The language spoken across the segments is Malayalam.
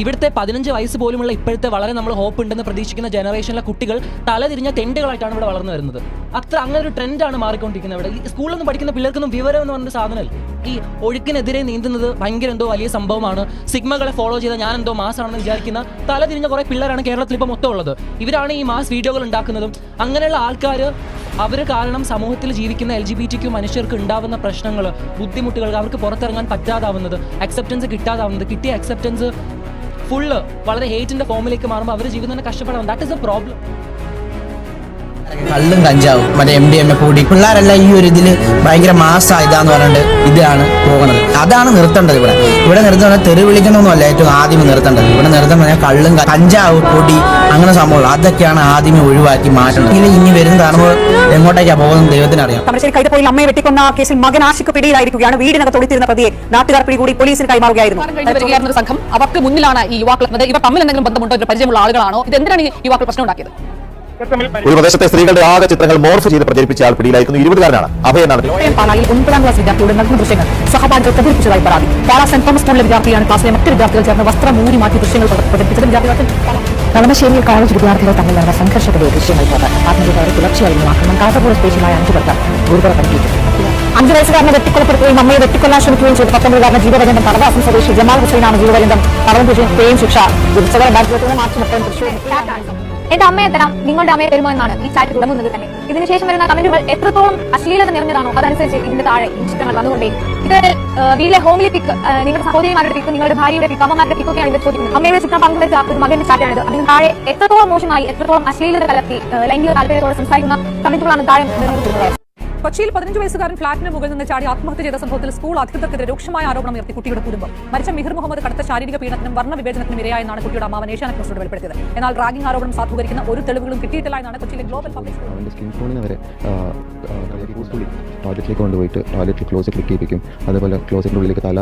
ഇവിടുത്തെ പതിനഞ്ച് വയസ്സ് പോലുമുള്ള ഇപ്പോഴത്തെ വളരെ നമ്മൾ ഹോപ്പ് ഉണ്ടെന്ന് പ്രതീക്ഷിക്കുന്ന ജനറേഷനിലെ കുട്ടികൾ തലതിരിഞ്ഞ തെണ്ടുകളായിട്ടാണ് ഇവിടെ വളർന്നു വരുന്നത്. അത്ര അങ്ങനെ ഒരു ട്രെൻഡാണ് മാറിക്കൊണ്ടിരിക്കുന്നത് ഇവിടെ. സ്കൂളിൽ നിന്ന് പഠിക്കുന്ന പിള്ളേർക്കൊന്നും വിവരം എന്ന് പറഞ്ഞ സാധനമല്ല. ഈ ഒഴുക്കിനെതിരെ നീന്തുന്നത് ഭയങ്കര എന്തോ വലിയ സംഭവമാണ്. സിഗ്മകളെ ഫോളോ ചെയ്ത ഞാൻ എന്തോ മാസാണെന്ന് വിചാരിക്കുന്ന തലതിരിഞ്ഞ കുറേ പിള്ളേരാണ് കേരളത്തിൽ ഇപ്പോൾ മൊത്തം ഉള്ളത്. ഇവരാണ് ഈ മാസ് വീഡിയോകൾ ഉണ്ടാക്കുന്നതും. അങ്ങനെയുള്ള ആൾക്കാർ അവർ കാരണം സമൂഹത്തിൽ ജീവിക്കുന്ന എൽ ജി ബി ടിക്ക് മനുഷ്യർക്ക് ഉണ്ടാവുന്ന പ്രശ്നങ്ങൾ ബുദ്ധിമുട്ടുകൾ അവർക്ക് പുറത്തിറങ്ങാൻ പറ്റാതാവുന്നത് അക്സെപ്റ്റൻസ് കിട്ടാതാവുന്നത് കിട്ടിയ അക്സെപ്റ്റൻസ് ഫുള്ള് വളരെ ഹേറ്റിന്റെ ഫോമിലേക്ക് മാറുമ്പോൾ അവർ ജീവിതം തന്നെ കഷ്ടപ്പെടാം ദാറ്റ് ഇസ് എ പ്രോബ്ലം കള്ളും കഞ്ചാവും. മറ്റേ എം ഡി എം എ കൂടി. പിള്ളേരെല്ലാം ഈ ഒരു ഇതിൽ ഭയങ്കര മാസാ ഇതാന്ന് പറഞ്ഞിട്ട് ഇതാണ് പോകുന്നത്. അതാണ് നിർത്തേണ്ടത് ഇവിടെ. ഇവിടെ നിർത്തേണ്ടത് തെറി വിളിക്കുന്നൊന്നുമല്ല ഏറ്റവും ആദ്യം നിർത്തേണ്ടത്. ഇവിടെ നിർത്തേണ്ടത് കള്ളും കഞ്ചാവും പൊടി അങ്ങനെ സംഭവം അതൊക്കെയാണ് ആദ്യമേ ഒഴിവാക്കി മാറ്റേണ്ടത്. ഇനി ഇനി വരുന്ന തലമുറ എങ്ങോട്ടേക്കാ പോകുന്നത് ദൈവത്തിന് അറിയാം. തമശ്ശേരി കൈതപ്പോയിൽ അമ്മയെ വെട്ടിക്കൊന്ന കേസിൽ മകൻ ആഷിക്ക് പിടിയിലായിരിക്കുകയാണ്. വീടിനകത്ത് ഒളിത്തിരുന്ന പ്രതിയെ നാട്ടുകാർ പിടികൂടി പോലീസിന് കൈമാറുകയായിരുന്നു. സംഘം. അവർക്ക് മുന്നിലാണ് ഈ യുവാക്കൾ. ഇവർ തമ്മിൽ എന്തെങ്കിലും ബന്ധമുണ്ടോ? പരിചയമുള്ള ആളുകളാണോ? ഇത് എന്തിനാണ് ഈ യുവാക്കൾ പ്രശ്നം ഉണ്ടാക്കിയത്? ഒരു പ്രദേശത്തെ സ്ത്രീകളുടെ ആകെ ചിത്രങ്ങൾ മോർഫ് ചെയ്ത് പ്രചരിപ്പിച്ച ആൾ പിടിയിലായിരിക്കുന്നു. ഇരുപതുകാരനാണ്. അഭയ എന്നാണ് കോട്ടയം പാലായിൽ ഒൻപതാം ക്ലാസ് വിദ്യാർത്ഥിയുടെ നഗ്ന ദൃശ്യങ്ങൾ. സഹപാഠികൾ പ്രചരിപ്പിച്ചതായി പരാതി. പാലാ സെന്റ് തോമസ് സ്കൂളിലെ വിദ്യാർത്ഥിയാണ് ക്ലാസ്സിലെ മറ്റ് വിദ്യാർത്ഥികൾ ചേർന്ന് വസ്ത്രം ഊരി മാറ്റി ദൃശ്യങ്ങൾ പ്ര- പ്രചരിപ്പിച്ചത് വിദ്യാർത്ഥികൾ കളമശ്ശേരിയിൽ കോളേജ് വിദ്യാർത്ഥികൾ തമ്മിൽ നടന്ന സംഘർഷത്തിലെ ദൃശ്യങ്ങൾ ആത്മീയതയുടെ തുടർച്ചയായിരുന്നു ആക്രമണം. കാസർഗോഡ് സ്റ്റേഷനായ അഞ്ചു പേർക്ക് ഗുരുതര പരിക്കേറ്റു. അഞ്ചു വയസ്സുകാരനെ വെട്ടിക്കൊലപ്പെടുത്തുകയും അമ്മയെ വെട്ടിക്കൊല്ലാൻ ശ്രമിക്കുകയും ചെയ്ത. പത്തൊമ്പതുകാരന് ജീവപര്യന്തം തടവാസം സ്വദേശി ജമാൽ ഹുസൈനാണ് ജീവപര്യന്തം. തടവുകയും ശിക്ഷ. വിധിച്ചവർ രണ്ടായിരത്തി മാർച്ച് മുപ്പത് തൃശൂർ എന്റെ അമ്മയെ തരാം. നിങ്ങളുടെ അമ്മയെ തരുമോ എന്നാണ് ഈ ചാറ്റ് തുടങ്ങുന്നത് തന്നെ. ഇതിനുശേഷം വരുന്ന കമന്റുകൾ എത്രത്തോളം അശ്ലീലത നിറഞ്ഞതാണോ അതനുസരിച്ച് ഇതിന്റെ താഴെ ഈ ചിത്രങ്ങൾ വന്നുകൊണ്ടേ ഇത് വീട്ടിലെ ഹോംലി പിക്ക് നിങ്ങളുടെ സഹോദരിമാരുടെ പിക്ക് നിങ്ങളുടെ ഭാര്യയുടെ പിക്ക് അമ്മമാരുടെ പിക്കൊക്കെയാണ് ഇവർ ചോദിക്കുന്നത്. അമ്മയുടെ ചിത്രം പങ്കുവച്ച ഒരു മകന്റെ ചാറ്റാണിത് അതിന് താഴെ എത്രത്തോളം മോശമായി എത്രത്തോളം അശ്ലീലത കലർത്തി ലൈംഗിക താല്പര്യത്തോടെ സംസാരിക്കുന്ന കമന്റുകളാണ് താഴെ വരുന്നത് കൊച്ചിയിൽ പതിനഞ്ച് വയസ്സുകാരൻ ഫ്ളാറ്റിന് മുകളിൽ നിന്ന് ചാടി ആത്മഹത്യ ചെയ്ത സംഭവത്തിൽ സ്കൂൾ അധികൃതർക്കെതിരെ രൂക്ഷമായ ആരോപണം ഉയർത്തി കുട്ടിയുടെ കുടുംബം. മരിച്ച മിഹിർ മുഹമ്മദ് കടുത്ത ശാരീരിക പീഡനത്തിനും വർണ വിവേചനത്തിനും ഇരയായെന്നാണ് കുട്ടിയുടെ അമ്മാവൻ ഏഷ്യാനെറ്റ് ന്യൂസിനോട് വെളിപ്പെടുത്തിയത്. എന്നാൽ റാഗിംഗ് ആരോപണം സാധൂകരിക്കുന്ന ഒരു തെളിവുകളും കിട്ടിയിട്ടില്ല എന്നാണ് കൊച്ചിയിലെ ഗ്ലോബൽ പബ്ലിക് ടോയ്ലറ്റിലേക്ക് കൊണ്ടുപോയിട്ട് ടോയ്ലറ്റിൽ ക്ലോസ് ക്ലിക്ക് ചെയ്യിപ്പിക്കും. അതുപോലെ ക്ലോസറ്റിന്റെ ഉള്ളിലേക്ക് തല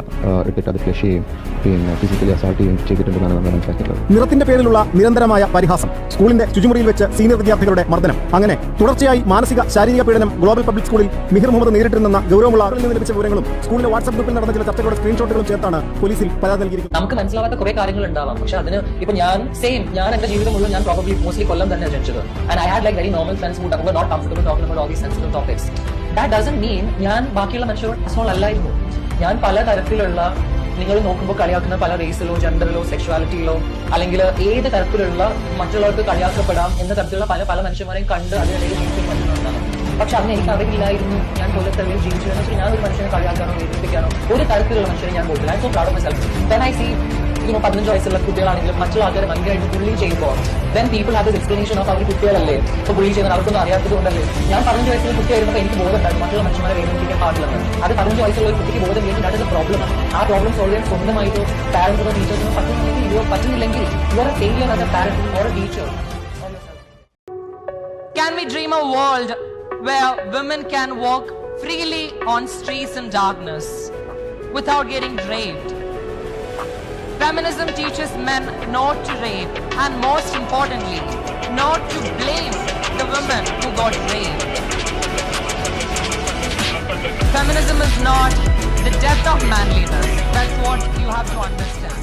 ഇട്ടിട്ട് അത് ഫ്ലഷ് ചെയ്യും. പിന്നെ ഫിസിക്കലി അസാൾട്ട് ചെയ്യും ചെയ്തിട്ടുണ്ടെന്നാണ് നമ്മൾ മനസ്സിലാക്കിയിട്ടുള്ളത്. നിറത്തിന്റെ പേരിലുള്ള നിരന്തരമായ പരിഹാസം. സ്കൂളിന്റെ ശുചിമുറിയിൽ വെച്ച് സീനിയർ വിദ്യാർത്ഥികളുടെ മർദ്ദനം. അങ്ങനെ തുടർച്ചയായി മാനസിക ശാരീരിക പീഡനം ഗ്ലോബൽ പബ്ലിക് സ്കൂളിൽ മിഹിർ മുഹമ്മദ് നേരിട്ടിരുന്ന ഗൗരവമുള്ള അറിവിൽ നിന്ന് ലഭിച്ച വിവരങ്ങളും സ്കൂളിലെ വാട്സ്ആപ്പ് ഗ്രൂപ്പിൽ നടന്ന ചില ചർച്ചകളുടെ സ്ക്രീൻഷോട്ടുകളും ചേർത്താണ് പോലീസിൽ പരാതി നൽകിയിരിക്കുന്നത്. നമുക്ക് മനസ്സിലാവാത്ത കുറെ കാര്യങ്ങൾ ഉണ്ടാവാം. പക്ഷെ അതിന് ഇപ്പൊ ഞാൻ സെയിം ഞാൻ എന്റെ ജീവിതം മുഴുവൻ ഞാൻ പ്രോബ്ലി മോസ്റ്റ്ലി കൊല്ലം തന്നെ ജനിച്ചത്. And I had like very normal friends who not comfortable talking about all these sensitive topics that doesn't mean ഞാൻ ബാക്കിയുള്ള മനുഷ്യരോട് അസോൾ അല്ലായിരുന്നു ഞാൻ പല തരത്തിലുള്ള നിങ്ങൾ നോക്കുമ്പോൾ കളിയാക്കുന്ന പല റേസിലോ ജെൻഡറിലോ സെക്ഷുവാലിറ്റിയിലോ അല്ലെങ്കിൽ ഏത് തരത്തിലുള്ള മറ്റുള്ളവർക്ക് കളിയാക്കപ്പെടാം എന്ന തരത്തിലുള്ള പല പല മനുഷ്യന്മാരെയും കണ്ട് അതിനിടയിൽ പക്ഷെ അന്ന് എനിക്ക് അറിവില്ലായിരുന്നു ഞാൻ കൊല്ലത്തെറിയിൽ ജീവിച്ചു എന്ന് വെച്ചാൽ ഞാൻ ഒരു മനുഷ്യനെ കളിയാക്കാനോ വേദനിപ്പിക്കാനോ ഒരു തരത്തിലുള്ള മനുഷ്യനെ ഞാൻ പോയിട്ടില്ല I so proud of myself then I see ഇങ്ങനെ പതിനഞ്ച് വയസ്സുള്ള കുട്ടികളാണെങ്കിലും മറ്റുള്ള ആൾക്കാരെ ഭയങ്കരമായിട്ട് ബുള്ളി ചെയ്യുമ്പോൾ then people have explanation of അവർ കുട്ടികളല്ലേ? ഇപ്പൊ ബുള്ളി ചെയ്യുന്ന അവർക്കൊന്നും അറിയാത്തത് കൊണ്ടല്ലേ? ഞാൻ പതിനഞ്ച് വയസ്സുള്ള വരുമ്പോൾ എനിക്ക് ബോധമുണ്ടായിരുന്നു. മറ്റുള്ള മനുഷ്യന്മാരെ വേദനിപ്പിക്കാൻ പാടില്ലെന്ന് അത് പതിനഞ്ച് വയസ്സുള്ള ഒരു കുട്ടിക്ക് ബോധം വേണ്ടി അത് പ്രോബ്ലം ആ പ്രോബ്ലം സോൾവ് ചെയ്യാൻ സ്വന്തമായിട്ടോ പാരന്റ്സിനോ ടീച്ചേഴ്സിനോ പറ്റുന്നില്ലെങ്കിൽ ഇതോ പറ്റുന്നില്ലെങ്കിൽ a failure as parent or a teacher Can we dream a world where women can walk freely on streets in darkness without getting raped? Feminism teaches men not to rape and most importantly, not to blame the women who got raped. Feminism is not the death of manliness. That's what you have to understand.